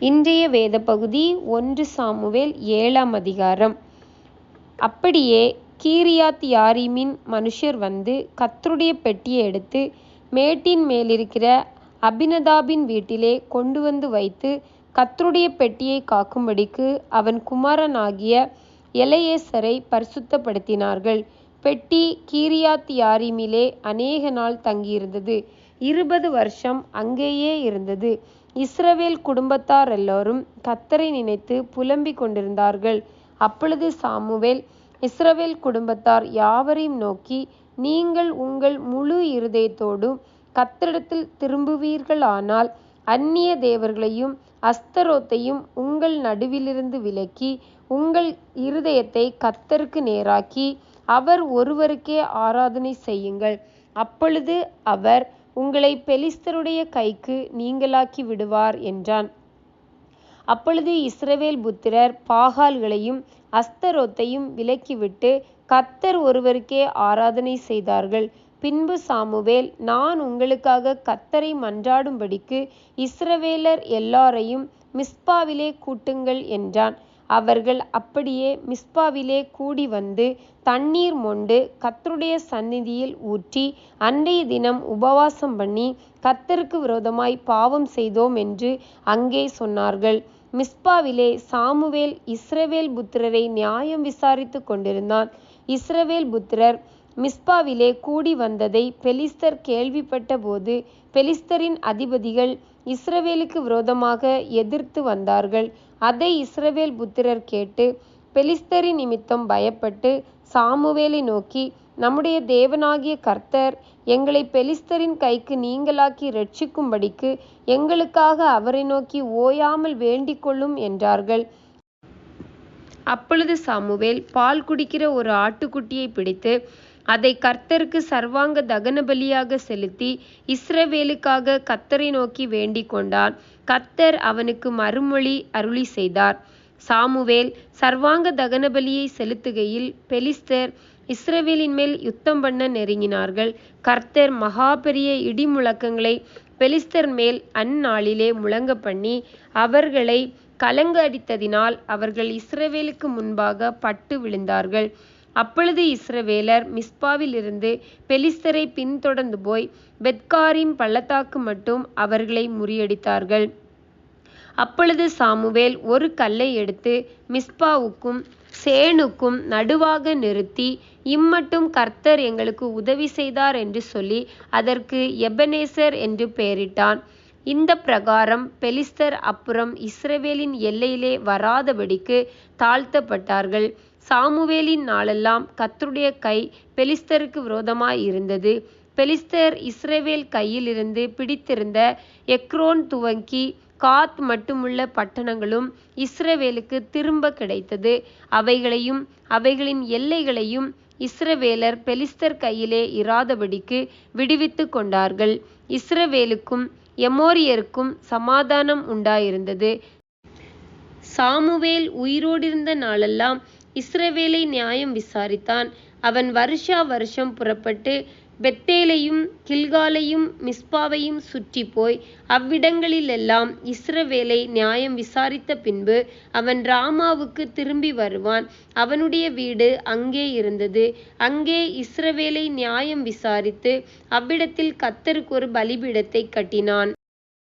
இன்றைய வேத பகுதி ஒன்று சாமுவேல் ஏழாம் அதிகாரம். அப்படியே கீரியாத் யாரீமின் மனுஷர் வந்து கத்தருடைய பெட்டியை எடுத்து மேட்டின் மேலிருக்கிற அபினதாபின் வீட்டிலே கொண்டு வந்து வைத்து கத்தருடைய பெட்டியை காக்கும்படிக்கு அவன் குமாரனாகிய எலையேசரை பரிசுத்தப்படுத்தினார்கள். பெட்டி கீரியாத் யாரீமிலே அநேக நாள் தங்கியிருந்தது. இருபது வருஷம் அங்கேயே இருந்தது. இஸ்ரவேல் குடும்பத்தார் எல்லோரும் கத்தரை நினைத்து புலம்பிக் கொண்டிருந்தார்கள். அப்பொழுது சாமுவேல் இஸ்ரவேல் குடும்பத்தார் யாவரையும் நோக்கி நீங்கள் உங்கள் முழு இருதயத்தோடும் கத்தரிடத்தில் திரும்புவீர்களானால் அந்நிய தேவர்களையும் அஸ்தரோத்தையும் உங்கள் நடுவிலிருந்து விலக்கி உங்கள் இருதயத்தை கத்தருக்கு நேராக்கி அவர் ஒருவருக்கே ஆராதனை செய்யுங்கள். அப்பொழுது அவர் உங்களை பெலிஸ்தருடைய கைக்கு நீங்களாக்கி விடுவார் என்றான். அப்பொழுது இஸ்ரவேல் புத்திரர் பாகால்களையும் அஸ்தரோத்தையும் விலக்கிவிட்டு கத்தர் ஒருவருக்கே ஆராதனை செய்தார்கள். பின்பு சாமுவேல் நான் உங்களுக்காக கத்தரை மன்றாடும்படிக்கு இஸ்ரவேலர் எல்லாரையும் மிஸ்பாவிலே கூட்டுங்கள் என்றான். அவர்கள் அப்படியே மிஸ்பாவிலே கூடி வந்து தண்ணீர் மொண்டு கத்தருடைய சந்நிதியில் ஊற்றி அன்றைய தினம் உபவாசம் பண்ணி கத்தருக்கு விரோதமாய் பாவம் செய்தோம் என்று அங்கே சொன்னார்கள். மிஸ்பாவிலே சாமுவேல் இஸ்ரவேல் புத்திரரை நியாயம் விசாரித்து கொண்டிருந்தான். இஸ்ரவேல் புத்திரர் மிஸ்பாவிலே கூடி வந்ததை பெலிஸ்தர் கேள்விப்பட்ட போது பெலிஸ்தரின் அதிபதிகள் இஸ்ரவேலுக்கு விரோதமாக எதிர்த்து வந்தார்கள். அதை இஸ்ரவேல் புத்திரர் கேட்டு பெலிஸ்தரின் நிமித்தம் பயப்பட்டு சாமுவேலை நோக்கி நம்முடைய தேவனாகிய கர்த்தர் எங்களை பெலிஸ்தரின் கைக்கு நீங்களாக்கி ரட்சிக்கும்படிக்கு எங்களுக்காக அவரை நோக்கி ஓயாமல் வேண்டிக் கொள்ளும் என்றார்கள். அப்பொழுது சாமுவேல் பால் குடிக்கிற ஒரு ஆட்டுக்குட்டியை பிடித்து அதை கர்த்தருக்கு சர்வாங்க தகன பலியாக செலுத்தி இஸ்ரவேலுக்காக கத்தரை நோக்கி வேண்டிக் கொண்டான். கர்த்தர் அவனுக்கு மறுமொழி அருளி செய்தார். சாமுவேல் சர்வாங்க தகன பலியை செலுத்துகையில் பெலிஸ்தர் இஸ்ரவேலின் மேல் யுத்தம் பண்ண நெருங்கினார்கள். கர்த்தர் மகா பெரிய இடி முழக்கங்களை பெலிஸ்தர் மேல் அந்நாளிலே முழங்க பண்ணி அவர்களை கலங்க அடித்ததினால் அவர்கள் இஸ்ரவேலுக்கு முன்பாக பட்டு விழுந்தார்கள். அப்பொழுது இஸ்ரவேலர் மிஸ்பாவிலிருந்து பெலிஸ்தரை பின்தொடர்ந்து போய் பெத்காரிம் பள்ளத்தாக்கு மட்டும் அவர்களை முறியடித்தார்கள். அப்பொழுது சாமுவேல் ஒரு கல்லை எடுத்து மிஸ்பாவுக்கும் சேனுக்கும் நடுவாக நிறுத்தி இம்மட்டும் கர்த்தர் எங்களுக்கு உதவி செய்தார் என்று சொல்லி அதற்கு எபனேசர் என்று பெயரிட்டான். இந்த பிரகாரம் பெலிஸ்தர் அப்புறம் இஸ்ரவேலின் எல்லையிலே வராதபடிக்கு தாழ்த்தப்பட்டார்கள். சாமுவேலின் நாளெல்லாம் கத்தருடைய கை பெலிஸ்தருக்கு விரோதமாய் இருந்தது. பெலிஸ்தர் இஸ்ரேவேல் கையிலிருந்து பிடித்திருந்த எக்ரோன் துவங்கி காத் மட்டுமுள்ள பட்டணங்களும் இஸ்ரவேலுக்கு திரும்ப கிடைத்தது. அவைகளையும் அவைகளின் எல்லைகளையும் இஸ்ரவேலர் பெலிஸ்தர் கையிலே இராதபடிக்கு விடுவித்து கொண்டார்கள். இஸ்ரவேலுக்கும் எமோரியருக்கும் சமாதானம் உண்டாயிருந்தது. சாமுவேல் உயிரோடிருந்த நாளெல்லாம் இஸ்ரவேலை நியாயம் விசாரித்தான். அவன் வருஷா வருஷம் புறப்பட்டு பெத்தேலையும் கில்காலையும் மிஸ்பாவையும் சுற்றி போய் அவ்விடங்களிலெல்லாம் இஸ்ரவேலை நியாயம் விசாரித்த பின்பு அவன் ராமாவுக்கு திரும்பி வருவான். அவனுடைய வீடு அங்கே இருந்தது. அங்கே இஸ்ரவேலை நியாயம் விசாரித்து அவ்விடத்தில் கத்தருக்கு ஒரு பலிபீடத்தை கட்டினான்.